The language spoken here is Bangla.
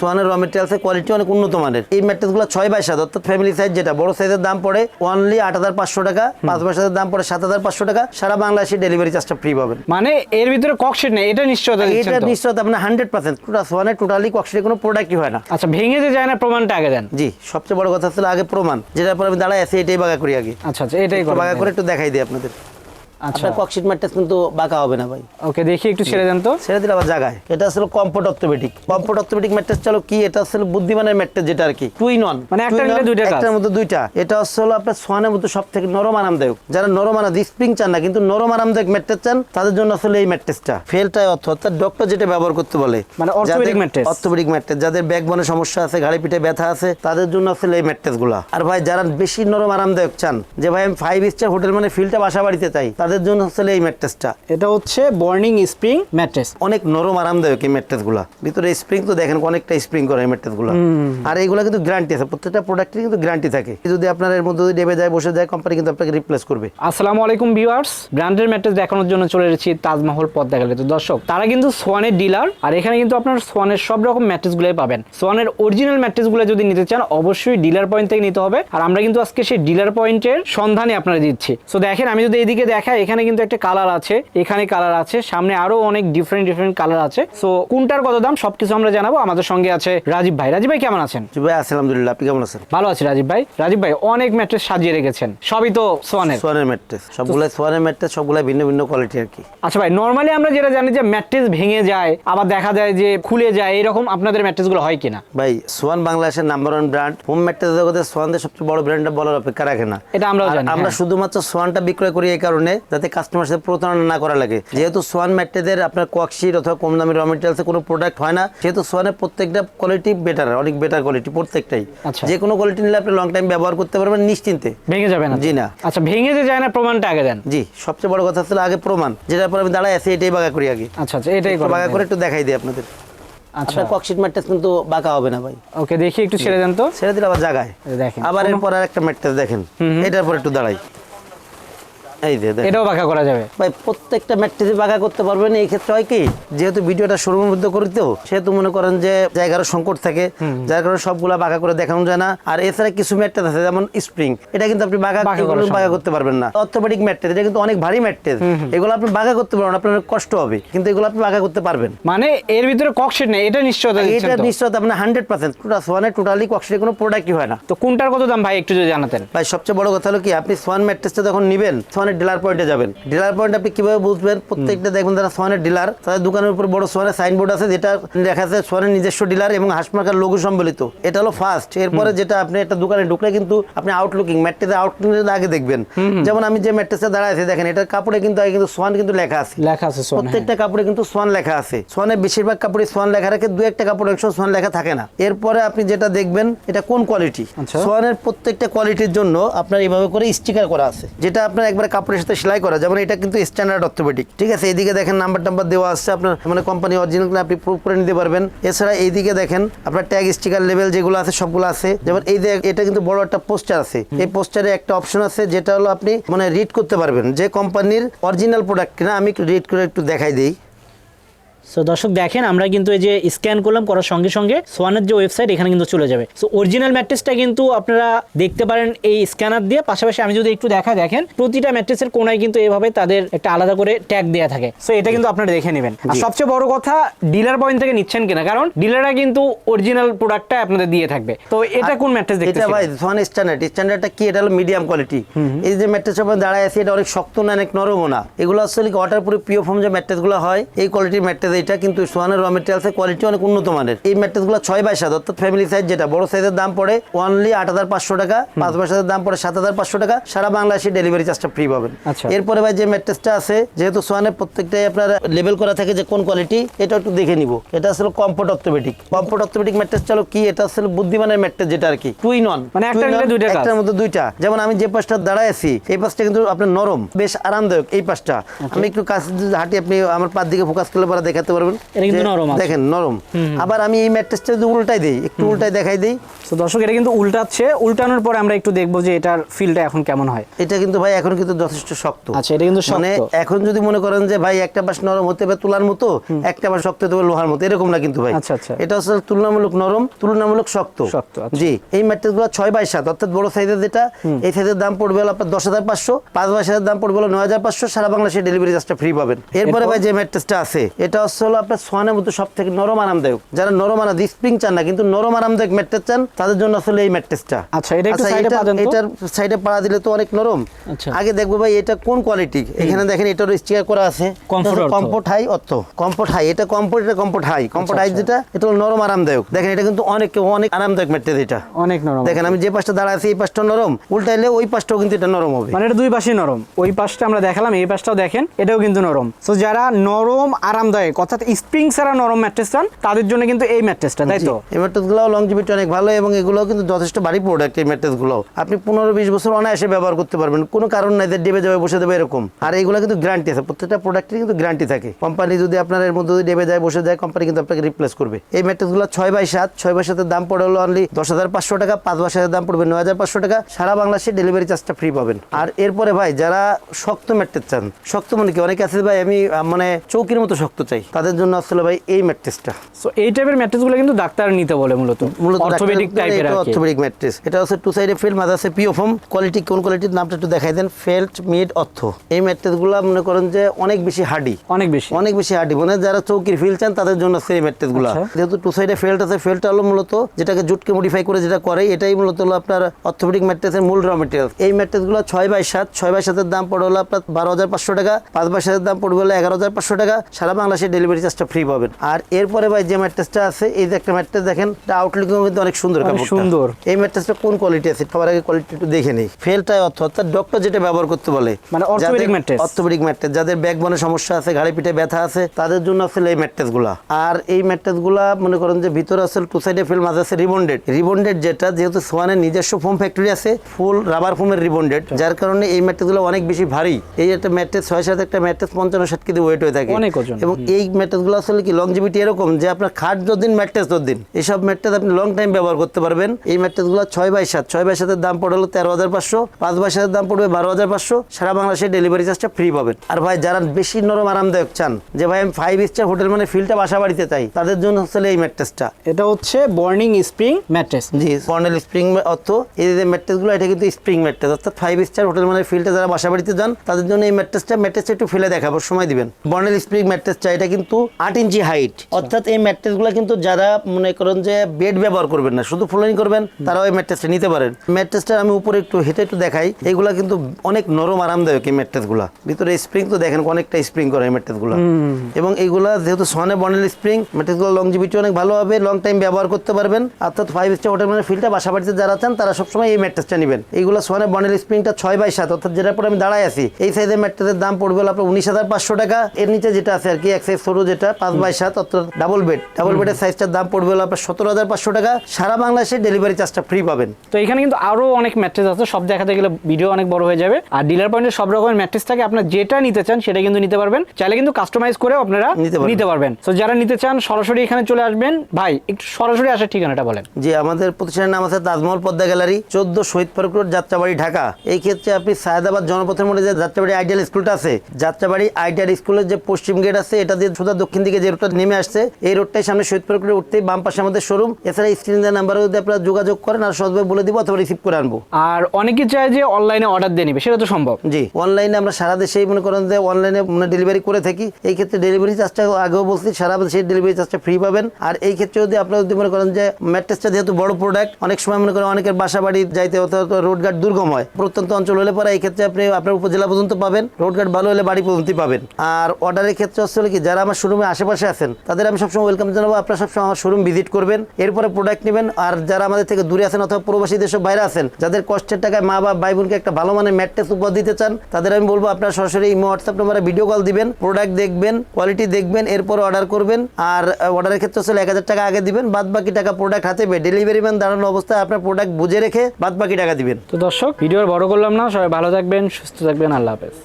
সোয়ানের র মেটেরিয়ালসের কোয়ালিটি অনেক উন্নত মানের। এই ম্যাট্রেসগুলো ছয় বাই সাত অর্থাৎ ফ্যামিলি সাইজ যেটা বড় সাইজের দাম পড়ে অনলি আট হাজার পাঁচশো টাকা পাঁচ বাই সাতের দাম পড়ে সাত হাজার পাঁচশো টাকা। সারা বাংলাদেশে ডেলিভারি চার্জটা ফ্রি পাবেন। মানে এর ভিতরে ককশিট নেই এটা নিশ্চয়তা এটা তো? নিশ্চয় আপনার হান্ড্রেড পার্সেন্ট টোটাল সোয়ানের টোটালি কক্সিটে কোনো প্রোডাক্টই হয় না। আচ্ছা ভেঙে যে যায় না প্রমাণটা আগে দেন। জি সবচেয়ে বড় কথা ছিল আগে প্রমাণ। যেটার পর আমি দাঁড়ায় আছি এটাই বাগা করি আগে। আচ্ছা আচ্ছা এটাই বাগা করে একটু দেখাই দিই আপনাদের। আচ্ছা। ম্যাট্রেস কিন্তু বাঁকা হবে না ভাই। ওকে দেখি একটু ছেড়ে দেন তো। ছেড়ে দিলে আবার জায়গায় এটা আসলে comfort orthopaedic comfort orthopaedic mattress চলো কি? এটা আসলে বুদ্ধিমানের ম্যাট্রেস যেটা আর কি। মানে নিলে দুইটা একটার মধ্যে দুইটা। এটা আসলে আপনার সোয়ানের মধ্যে সব থেকে নরম আরামদায়ক। যারা নরম স্প্রিং চান না কিন্তু নরম আরামদায়ক ম্যাট্রেস চান তাদের জন্য আসলে এই ম্যাট্রেসটা ফেলটাই অর্থ অর্থাৎ ডক্টর যেটা ব্যবহার করতে বলে মানে orthopedic mattress। অর্থোপেডিক ম্যাট্রেস যাদের সমস্যা আছে ঘাড়ে পিঠে ব্যথা আছে তাদের জন্য আসলে এই ম্যাট্রেসগুলা। আর ভাই যারা বেশি নরম আরামদায়ক চান যে ভাই আমি ফাইভ স্টার হোটেল মানে ফিলটা বাসা বাড়িতে চাই তাদের জন্য আসলে এই ম্যাট্রেসটা। এটা হচ্ছে বর্নিং স্প্রিং ম্যাট্রেস। অনেক নরম আরামদায়ক এই ম্যাট্রেসগুলা ভিতরে স্প্রিং তো দেখেন অনেকটা স্প্রিং করে এই ম্যাট্রেসগুলা আর এইগুলা কিন্তু গ্যারান্টি আছে। প্রত্যেকটা প্রোডাক্টের কিন্তু গ্যারান্টি থাকে। যদি আপনার এর মধ্যে ডেবে যায় বসে যায় কোম্পানি কিন্তু আপনাকে রিপ্লেস করবে। আসসালামু আলাইকুম ভিউয়ার্স ব্র্যান্ডের ম্যাট্রেস দেখানোর জন্য চলে এসেছি তাজমহল পথ দেখালে তো। দর্শক তারা কিন্তু সোয়ানের ডিলার আর এখানে কিন্তু আপনার সোয়ানের সব রকম ম্যাট্রেসগুলোই পাবেন। সোয়ানের অরিজিনাল ম্যাট্রেসগুলো যদি নিতে চান অবশ্যই ডিলার পয়েন্ট থেকে নিতে হবে। আর আমরা কিন্তু আজকে সেই ডিলার পয়েন্টের সন্ধানে আপনারা দিচ্ছি। সো দেখেন আমি যদি এইদিকে দেখাই এখানে কিন্তু একটা কালার আছে। এখানে কালার আছে সামনে আরও অনেক ডিফারেন্ট ডিফারেন্ট কালার আছে। সো কোনটার কত দাম সবকিছু আমরা জানাব। আমাদের সঙ্গে আছে রাজীব ভাই। রাজীব ভাই কেমন আছেন? ভাই আলহামদুলিল্লাহ আপনি কেমন আছেন? ভালো আছে রাজীব ভাই। রাজীব ভাই অনেক ম্যাট্রেস সাজিয়ে রেখেছেন। সবই তো সোয়ানের। সোয়ানের ম্যাট্রেস সবগুলাই সোয়ানের ম্যাট্রেস সবগুলাই ভিন্ন ভিন্ন কোয়ালিটি আর কি। আচ্ছা ভাই নর্মালি আমরা যেটা জানি যে ম্যাট্রেস ভেঙে যায় আবার দেখা যায় যে খুলে যায় এরকম আপনাদের ম্যাট্রেসগুলো হয় কিনা? ভাই সোয়ান বাংলাদেশের number one brand home mattress জগতে সোয়ানদের সবচেয়ে বড় ব্র্যান্ড বলার অপেক্ষা রাখে না। এটা আমরা জানি, আমরা হ্যাঁ। শুধুমাত্র সোয়ানটা বিক্রয় করি এই কারণে যাতে কাস্টমার সাথে প্রতারণা না করা লাগে। যেহেতু সোয়ান ম্যাট্রেসের আপনার কোয়াকশিট অথবা কম দামি র মেটেরিয়ালসে কোনো প্রোডাক্ট হয় না সেহেতু সোয়ানের প্রত্যেকটা কোয়ালিটি বেটার অনেক বেটার কোয়ালিটি প্রত্যেকটাই। যে কোনো কোয়ালিটি নিলে আপনি লং টাইম ব্যবহার করতে পারবেন নিশ্চিন্তে। ভেঙে যাবে না। জি না। আচ্ছা ভেঙে যে যায় না প্রমাণটা আগে দেন। জি সবচেয়ে বড় কথা ছিল আগে প্রমাণ যেটার পর আমি দাঁড়ায় আছি এটাই বাগা করি আগে। আচ্ছা আচ্ছা এটাই বাগা করে একটু দেখাই দিই আপনাদের। আচ্ছা। ককশিট ম্যাট্রেস কিন্তু বাঁকা হবে না ভাই। ওকে দেখি একটু ছেড়ে দেন তো। ছেড়ে দিলে আবার জায়গায় দেখেন। আবার এরপর আর একটা ম্যাট্রেস দেখেন। এটার পর একটু দাঁড়াই। এই যে এটাও বাঁকা করা যাবে। ভাই প্রত্যেকটা বাঁকা করতে পারবেন। এই ক্ষেত্রে হয় কি যেহেতু ভিডিওটা মধ্যে করি তো সেহেতু মনে করেন যে জায়গার সংকট থাকে। যার কারণে সবগুলা বাঁকা করে দেখানো যায় না। আর এছাড়া কিছু ম্যাট্রেস আছে যেমন স্প্রিং। এটা কিন্তু আপনি বাঁকা বাঁকা। করতে পারবেন না। অর্থোপেডিক ম্যাট্রেস এটা কিন্তু অনেক ভারী ম্যাট্রেস এগুলো আপনি বাঁকা করতে পারবেন আপনার কষ্ট হবে। কিন্তু এগুলো আপনি বাঁকা করতে পারবেন। মানে এর ভিতরে ককশিট নেই এটা নিশ্চয়তা এটা তো? নিশ্চয় আপনার হান্ড্রেড পার্সেন্ট। টোটাল সোয়ানের টোটালি কক্সিটে কোনো প্রোডাক্টই হয় না। তো কোনটার কত দাম ভাই একটু যদি জানাতেন। ভাই সবচেয়ে বড় কথা হলো কি আপনি সোয়ান ম্যাট্রেসটা যখন নেবেন সোয়ানের ডিলার পয়েন্টে যাবেন। ডিলার পয়েন্ট আপনি কীভাবে বুঝবেন? প্রত্যেকটা দেখবেন যারা সোয়ানের ডিলার তাদের দোকানের উপর বড় সোয়ানের সাইনবোর্ড আছে যেটা দেখা যাচ্ছে সোয়ানের নিজস্ব ডিলার এবং হাসমার্কার লোগো সম্বলিত। এটা হলো ফার্স্ট এরপরে যেটা আপনি একটা দোকানে ঢুকলে কিন্তু আপনি আউটলুকিং ম্যাট্রেসের আউটলুকিং আগে দেখবেন। যেমন আমি যে ম্যাট্রেসে দাঁড়ায় আছি দেখেন এটার কাপড়ে কিন্তু আগে কিন্তু সোয়ান কিন্তু লেখা আছে। লেখা আছে হ্যাঁ। প্রত্যেকটা কাপড়ে কিন্তু সোয়ান লেখা আছে। সোয়ানের বেশিরভাগ কাপড়ে সোয়ান লেখা রাখে দু একটা কাপড় একশো সোয়ান লেখা থাকে না। এরপরে আপনি যেটা দেখবেন এটা কোন কোয়ালিটি আচ্ছা। সোয়ানের প্রত্যেকটা কোয়ালিটির জন্য আপনার এইভাবে করে স্টিকার করা আছে। যেটা আপনার একবার কাপড়ের সাথে সেলাই করা যেমন এটা কিন্তু স্ট্যান্ডার্ড অর্থোপেডিক ঠিক আছে? এইদিকে দেখেন নাম্বার টাম্বার দেওয়া আছে আপনার মানে কোম্পানি অরিজিনাল আপনি প্রুফ করে নিতে পারবেন। এছাড়া এইদিকে দেখেন আপনার ট্যাগ স্টিকার লেভেল যেগুলো আছে সবগুলো আছে। যেমন এই দেখ এটা কিন্তু বড় একটা পোস্টার আছে। এই পোস্টারে একটা অপশন আছে যেটা হলো আপনি মানে রিড করতে পারবেন। যে কোম্পানির অরিজিনাল প্রোডাক্ট কিনা আমি রিড করে একটু দেখাই দিই। সো দর্শক দেখেন আমরা কিন্তু এই যে স্ক্যান করলাম করার সঙ্গে সঙ্গে সোয়ানের যে ওয়েবসাইট এখানে কিন্তু চলে যাবে। সো অরিজিনাল ম্যাট্রেসটা কিন্তু আপনারা দেখতে পারেন এই স্ক্যানার দিয়ে। পাশাপাশি আমি যদি একটু দেখা দেখেন প্রতিটা ম্যাট্রেসের কোনায় কিন্তু এভাবে তাদের একটা আলাদা করে ট্যাগ দেওয়া থাকে। সো এটা কিন্তু আপনারা দেখে নেবেন। আর সবচেয়ে বড় কথা ডিলার পয়েন্ট থেকে নিচ্ছেন কিনা? কারণ ডিলাররা কিন্তু অরিজিনাল প্রোডাক্টটা আপনাদের দিয়ে থাকবে। তো এটা কোন ম্যাট্রেস দেখতে এটা ভাই সোয়ান স্ট্যান্ডার্ড স্ট্যান্ডার্ডটা কি? এটা হলো মিডিয়াম কোয়ালিটি এই যে ম্যাট্রেস উপর দাঁড়ায় আছে এটা অনেক শক্ত না অনেক নরমও না। এগুলো আসলে ওয়াটার পুরো পিও ফর্ম যে ম্যাট্রেসগুলো হয় এই কোয়ালিটির ম্যাট্রেস এটা কিন্তু সোয়ানের র মেটেরিয়ালসের কোয়ালিটি অনেক উন্নত মানের। এই ম্যাট্রেসগুলো ছয় বাই সাত অর্থাৎ ফ্যামিলি সাইজ যেটা বড় সাইজের দাম পড়ে অনলি আট হাজার পাঁচশো টাকা পাঁচ বাই সাতের দাম পড়ে সাত হাজার পাঁচশো টাকা সারা বাংলাদেশে ডেলিভারি চার্জটা ফ্রি পাবেন। আচ্ছা। এরপরে ভাই যে ম্যাট্রেসটা আছে যেহেতু সোয়ানের প্রত্যেকটাই আপনার লেভেল করা থাকে যে কোন কোয়ালিটি এটা একটু দেখে নিব। এটা আসলে comfort orthopaedic comfort orthopaedic mattress চলো কি? এটা আসলে বুদ্ধিমানের ম্যাট্রেস যেটা আর কি। টুইন অন মানে একটার মধ্যে দুইটা যেমন আমি যে পাশটা দাঁড়ায় আছি এই পাশটা কিন্তু আপনার নরম বেশ আরামদায়ক এই পাশটা। আচ্ছা। আমি একটু কাছে হাঁটি আপনি আমার পার দিকে ফোকাস করলে পরে দেখা দেখাতে পারবেন। এটা কিন্তু নরম আছে। দেখেন নরম। আবার আমি এই ম্যাট্রেসটা যদি উল্টাই দিই একটু উল্টাই দেখাই দিই। তো দর্শক এটা কিন্তু উল্টাচ্ছে। উল্টানোর পরে আমরা একটু দেখব যে এটার ফিলটা এখন কেমন হয়। এটা কিন্তু ভাই এখন কিন্তু যথেষ্ট শক্ত। আচ্ছা এটা কিন্তু মানে এখন যদি মনে করেন যে ভাই একটা বাস নরম হতে হবে তুলার মতো একটা বাস শক্ত হতে হবে লোহার মতো এরকম না কিন্তু ভাই। আচ্ছা, আচ্ছা। এটা হচ্ছে তুলনামূলক নরম তুলনামূলক শক্ত। শক্ত, আচ্ছা। জি এই ম্যাট্রেসগুলো ছয় বাই সাত অর্থাৎ বড় সাইজের যেটা এই সাইজের দাম পড়বে হলো আপনার দশ হাজার পাঁচশো পাঁচ বাই সাতের দাম পড়বে হলো নয় হাজার পাঁচশো সারা বাংলাদেশে ডেলিভারি চার্জটা ফ্রি পাবেন। এরপরে? ভাই যে ম্যাট্রেসটা আছে এটা হচ্ছে হলো আপনার সোয়ানের মতো সব থেকে নরম আরামদায়ক। যারা নরম আরাম স্প্রিং চান না কিন্তু নরম আরামদায়ক ম্যাট্রেস চান তাদের জন্য আসলে এই ম্যাট্রেসটা। আচ্ছা, এটা একটু side পা দেন এটার সাইডে পাড়া দিলে তো অনেক নরম। আচ্ছা। আগে দেখব ভাই এটা কোন কোয়ালিটি এখানে দেখেন এটার স্টিকার করা আছে। কমফোর্ট হাই অর্থ। কমফোর্ট হাই এটা কমফোর্ট এটা কমফোর্ট হাই কমফোর্ট হাই আচ্ছা। যেটা এটা হলো নরম আরামদায়ক। দেখেন এটা কিন্তু অনেক অনেক আরামদায়ক ম্যাট্রেস এটা। অনেক নরম। দেখেন আমি যে পাশটা দাঁড়া আছি এই পাশটা নরম। উল্টাইলে ওই পাশটাও কিন্তু এটা নরম হবে। মানে এটা দুই পাশেই নরম। ওই পাশটা আমরা দেখালাম এই পাশটাও দেখেন এটাও কিন্তু নরম। তো যারা নরম আরামদায়ক অর্থাৎ স্প্রিং ছাড়া নরম ম্যাট্রেস চান, তাদের জন্য কিন্তু এই ম্যাট্রেসটা তাই তো? এই ম্যাট্রেসগুলো লংজিভিটি অনেক ভালো এবং এগুলো কিন্তু যথেষ্ট ভারী প্রোডাক্ট এই ম্যাট্রেসগুলো আপনি পনেরো বিশ বছর অনায়াসে ব্যবহার করতে পারবেন। কোনো কারণ নাই যে ডেবে যাবে, বসে দেবে এরকম। আর এইগুলো কিন্তু গ্যারান্টি আছে। প্রত্যেকটা প্রোডাক্টের কিন্তু গ্যারান্টি থাকে। কোম্পানি যদি আপনার এর মধ্যে ডেবে যায়, বসে যায় কোম্পানি কিন্তু আপনাকে রিপ্লেস করবে। এই ম্যাট্রেসগুলো ছয় বাই সাত, ছয় বাই সাতের দাম পড়ে হলো অনলি দশ হাজার পাঁচশো টাকা, পাঁচ বাই সাতের দাম পড়বে নয় হাজার পাঁচশো টাকা। সারা বাংলাদেশে ডেলিভারি চার্জটা ফ্রি পাবেন। আর এরপরে ভাই, যারা শক্ত ম্যাট্রেস চান, শক্ত মানে কি? অনেকে আছে ভাই, আমি মানে চৌকির মতো শক্ত চাই। তাদের জন্য আসলে ভাই এই ম্যাট্রেসটা সো এই টাইপের ম্যাট্রেসগুলো কিন্তু ডাক্তার নিতে বলে মূলত। মূলত অর্থোপেডিক টাইপের অর্থোপেডিক ম্যাট্রেস এটা হচ্ছে টু সাইডে ফিল্ড মাঝে আছে পিও ফোম কোয়ালিটি কোন কোয়ালিটির নামটা একটু দেখাই দেন। ফেল্ট মিড অর্থ এই ম্যাট্রেসগুলো মনে করেন যে অনেক বেশি হার্ডি অনেক বেশি। অনেক বেশি হার্ডি মানে যারা চৌকির ফিল চান তাদের জন্য সেই ম্যাট্রেসগুলো আচ্ছা। যেহেতু টু সাইডে ফেল্ট আছে ফেল্টটা হলো মূলত যেটাকে জুটকে মডিফাই করে যেটা করে এটাই মূলত হলো আপনার অর্থোপেডিক ম্যাট্রেসের মূল র মেটেরিয়াল এই ম্যাট্রেসগুলো ছয় বাই সাত। ছয় বাই সাতের দাম পড়ে হলো আপনার বারো হাজার পাঁচশো টাকা। পাঁচ বাই সাতের দাম পড়বে হলো এগারো হাজার পাঁচশো টাকা। সারা বাংলাদেশে ডেলিভারি চার্জটা ফ্রি পাবেন। আর এরপরে ভাই যে ম্যাট্রেসটা আছে এই যে একটা ম্যাট্রেস দেখেন আউটলুকিং কিন্তু অনেক সুন্দর সুন্দর। এই ম্যাট্রেসটা কোন কোয়ালিটি আছে সবার আগে কোয়ালিটি একটু দেখে নেই। ফেলটাই অর্থ অর্থাৎ ডক্টর যেটা ব্যবহার করতে বলে মানে orthopedic mattress। অর্থোপেডিক ম্যাট্রেস যাদের ব্যাক বনে সমস্যা আছে ঘাড়ে পিঠে ব্যথা আছে তাদের জন্য আসলে এই ম্যাট্রেসগুলা। আর এই ম্যাট্রেসগুলা মনে করেন যে ভিতরে আছে টু সাইডে ফিল মাঝে আছে রিবন্ডেড রিবন্ডেড যেটা যেহেতু সোয়ানের নিজস্ব ফোম ফ্যাক্টরি আছে ফুল রাবার ফোমের রিবন্ডেড যার কারণে এই ম্যাট্রেসগুলো অনেক বেশি ভারী। এই একটা ম্যাট্রেস ছয় সাথে একটা ম্যাট্রেস পঞ্চান্ন ষাট কেজি ওয়েট হয়ে থাকে। এবং এই ম্যাট্রেসগুলো আসলে কি? লংজিভিটি এরকম যে আপনার খাট যতদিন ম্যাট্রেস ততদিন। এইসব ম্যাট্রেস আপনি লং টাইম ব্যবহার করতে পারবেন। এই ম্যাট্রেসগুলো ছয় বাই সাত। ছয় বাই সাতের দাম পড়ে হলো তেরো হাজার পাঁচশো। পাঁচ বাই সাতের দাম পড়বে বারো হাজার পাঁচশো। সারা বাংলাদেশে ডেলিভারি চার্জটা ফ্রি পাবেন। আর ভাই যারা বেশি নরম আরামদায়ক চান যে ভাই আমি ফাইভ স্টার হোটেল মানে ফিলটা বাসা বাড়িতে চাই তাদের জন্য আসলে এই ম্যাট্রেসটা এটা হচ্ছে বর্নিং স্প্রিং ম্যাট্রেস জি কর্নেল স্প্রিং অর্থ এই যে ম্যাট্রেসগুলো এটা কিন্তু স্প্রিং ম্যাট্রেস অর্থাৎ ফাইভ স্টার হোটেল মানে ফিল্ডে যারা বাসা বাড়িতে যান তাদের জন্য এই ম্যাট্রেসটা ম্যাট্রেসটা একটু ফেলে দেখাবো সময় দিবেন। বর্নেল স্প্রিং ম্যাট্রেসটা এটা কিন্তু আট ইঞ্চি হাইট অর্থাৎ এই ম্যাট্রেসগুলো কিন্তু যারা মনে করেন যে বেড ব্যবহার করবেন না শুধু ফ্লোরিং করবেন তারাও এই ম্যাট্রেসটা নিতে পারেন। ম্যাট্রেসটা আমি উপরে একটু হেঁটে একটু দেখাই এইগুলা কিন্তু অনেক নরম আরামদায়ক এই ম্যাট্রেসগুলো ভিতরে স্প্রিং তো দেখেন অনেকটা স্প্রিং করে এই ম্যাট্রেসগুলো এবং এইগুলা যেহেতু সনে বর্নেল স্প্রিং ম্যাট্রেসগুলো লংজিভিটি অনেক ভালো হবে লং টাইম ব্যবহার করতে পারবেন। অর্থাৎ ফাইভ স্টার হোটেল মানে ফিল্ডটা বাসা বাড়িতে যারা চান তারা সবসময় এই ম্যাট্রেসটা নেবেন। এইগুলো সোয়ানে বর্নেল স্প্রিংটা ছয় বাই সাত অর্থাৎ যেটার পরে আমি দাঁড়ায় আছি এই সাইজের ম্যাট্রেসের দাম পড়বে আপনার উনিশ হাজার পাঁচশো টাকা। এর নিচে যেটা আছে আর কি এক সাইজ ছোটো যেটা পাঁচ বাই সাত অর্থাৎ ডাবল বেড ডাবল বেডের সাইজটার দাম পড়বে হলো আপনার সতেরো হাজার পাঁচশো টাকা। সারা বাংলাদেশে ডেলিভারি চার্জটা ফ্রি পাবেন। তো এখানে কিন্তু আরও অনেক ম্যাট্রেস আছে সব দেখাতে গেলে ভিডিও অনেক বড় হয়ে যাবে। আর ডিলার পয়েন্টে সব রকমের ম্যাট্রেস থাকে আপনার যেটা নিতে চান সেটা কিন্তু নিতে পারবেন। চাইলে কিন্তু কাস্টমাইজ করে আপনারা নিতে পারবেন। তো যারা নিতে চান সরাসরি এখানে চলে আসবেন। ভাই একটু সরাসরি আসার ঠিকানাটা বলেন। যে আমাদের প্রতিষ্ঠানের নাম আছে তাজমহল পদ্মা গ্যালারি চোদ্দ শহীদ পার্ক রোড যাত্রাবাড়ি ঢাকা। এই ক্ষেত্রে আপনি সায়দাবাদ জনপথের মধ্যে যে যাত্রাবাড়ি আইডিয়াল স্কুলটা আছে যাত্রাবাড়ি আইডিয়াল স্কুলের যে পশ্চিম গেট আছে এটা দিয়ে সোজা দক্ষিণ দিকে যে রোডটা নেমে আসছে এই রোডটাই সামনে শহীদ পার্ক রোডে উঠতেই বাম পাশে আমাদের শোরুম এছাড়া স্ক্রিন দেওয়ার নাম্বারে যদি আপনারা যোগাযোগ করেন আর সহজভাবে বলে দিব অথবা রিসিভ করে আনব। আর অনেকে চায় যে অনলাইনে অর্ডার দিয়ে নিবে সেটা তো সম্ভব। জি অনলাইনে আমরা সারা দেশেই মনে করেন যে অনলাইনে মানে ডেলিভারি করে থাকি। এই ক্ষেত্রে ডেলিভারি চার্জটা আগেও বলছি সারা দেশে ডেলিভারি চার্জটা ফ্রি পাবেন। আর এই ক্ষেত্রে যদি আপনারা যদি মনে করেন যে ম্যাট্রেসটা যেহেতু বড় প্রোডাক্ট অনেক সময় মনে করেন অনেকের বাসা বাড়ি যাইতে হতে হতো রোড গার্ড দুর্গম হয়। প্রত্যন্ত অঞ্চল হলে পরে এই ক্ষেত্রে আপনি আপনার উপজেলা পর্যন্ত পাবেন রোড গার্ড ভালো হলে বাড়ি পর্যন্ত পাবেন। আর অর্ডারের ক্ষেত্রে হচ্ছে কি যারা আমার শোরুমে আশেপাশে আছেন, তাদের আমি সবসময় ওয়েলকাম জানাব। আপনারা সবসময় আমার শোরুম ভিজিট করবেন, এরপরে প্রোডাক্ট নেবেন। আর যারা আমাদের থেকে দূরে আছেন অথবা প্রবাসী দেশের বাইরে আছেন, যাদের কষ্টের টাকায় মা বা ভাই বোনকে একটা ভালো মানের ম্যাট্রেস উপহার দিতে চান, তাদের আমি বলব, আপনারা সরাসরি ইমো হোয়াটসঅ্যাপ নাম্বারে ভিডিও কল দিবেন প্রোডাক্ট দেখবেন কোয়ালিটি দেখবেন, এরপর অর্ডার করবেন। আর অর্ডারের ক্ষেত্রে হচ্ছে এক হাজার টাকা আগে দিবেন বাদ বাকি টাকা প্রোডাক্ট হাতে পেয়ে ডেলিভারি ম্যান দাঁড়ানো অবস্থায় আপনার প্রোডাক্ট বুঝে রেখে বাদ বাকি টাকা দিবেন। তো দর্শক ভিডিও বড় করলাম না, সবাই ভালো থাকবেন, সুস্থ থাকবেন, আল্লাহ হাফেজ।